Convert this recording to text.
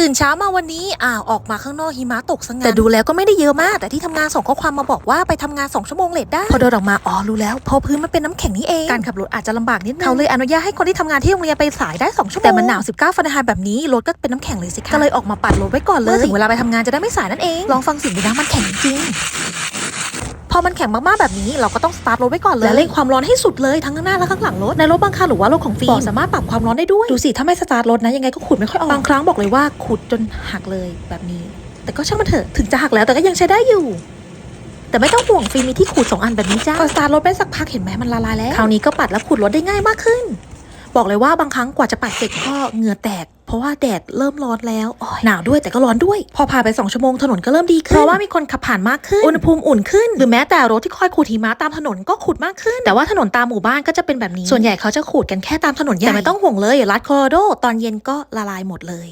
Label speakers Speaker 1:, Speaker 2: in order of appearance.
Speaker 1: ตื่นเช้ามาวันนี้อ้าวออกมาข้างนอกหิมะตกซะงั้นแต่ดูแล้วก็ไม่ได้เยอะมาก แต่ที่ทำงานส่งข้อความมาบอกว่าไปทำงาน 2 ชั่วโมงเลทได้พอเดินออกมาอ๋อรู้แล้วเพอพื้นมันเป็นน้ำแข็งนี่เองการขับรถอาจจะลำบากนิดนึงเขาเลยอนุญาตให้คนที่ทำงานที่โรงเรียนไปสายได้2ชั่วโมงแต่มันหนาว19ฟาเรนไฮต์แบบนี้รถก็เป็นน้ำแข็งเลยสิคะก็เลยออกมาปัดรถไว้ก่อนเลยเมื่อถึงเวลาไปทำงานจะได้ไม่สายนั่นเองลองฟังเสียงดูนะมันแข็งจริง พอมันแข็งมากๆแบบนี้เราก็ต้องสตาร์ทรถไว้ก่อนเลยและเร่งความร้อนให้สุดเลยทั้งข้างหน้าและข้างหลังรถในรถบางคันหรือว่ารถของฟิล์มสามารถปรับความร้อนได้ด้วยดูสิถ้าไม่สตาร์ทรถนะยังไงก็ขุดไม่ค่อยออกบางครั้งบอกเลยว่าขุดจนหักเลยแบบนี้ แต่ก็ช่างมันเถอะถึงจะหักแล้วแต่ก็ยังใช้ได้อยู่แต่ไม่ต้องห่วงฟิล์มมีที่ขูดสองอันแบบนี้จ้าพอสตาร์ทรถไปสักพักเห็นไหมมันละลายแล้ว คราวนี้ก็ปัดแล้วขูดรถได้ง่ายมากขึ้น บอกเลยว่าบางครั้งกว่าจะปัดเสร็จก็เหงื่อแตก เพราะว่าแดดเริ่มร้อนแล้วโอ้ยหนาวด้วยแต่ก็ร้อนด้วย พอผ่านไป2ชั่วโมงถนนก็เริ่มดีขึ้น เพราะว่ามีคนขับผ่านมากขึ้น อุณหภูมิอุ่นขึ้น หรือแม้แต่รถที่คอยขูดหิมะตามถนนก็ขูดมากขึ้น แต่ว่าถนนตามหมู่บ้านก็จะเป็นแบบนี้ ส่วนใหญ่เขาจะขูดกันแค่ตามถนนใหญ่แต่ไม่ต้องห่วงเลยรัดโคโลราโดตอนเย็นก็ละลายหมดเลย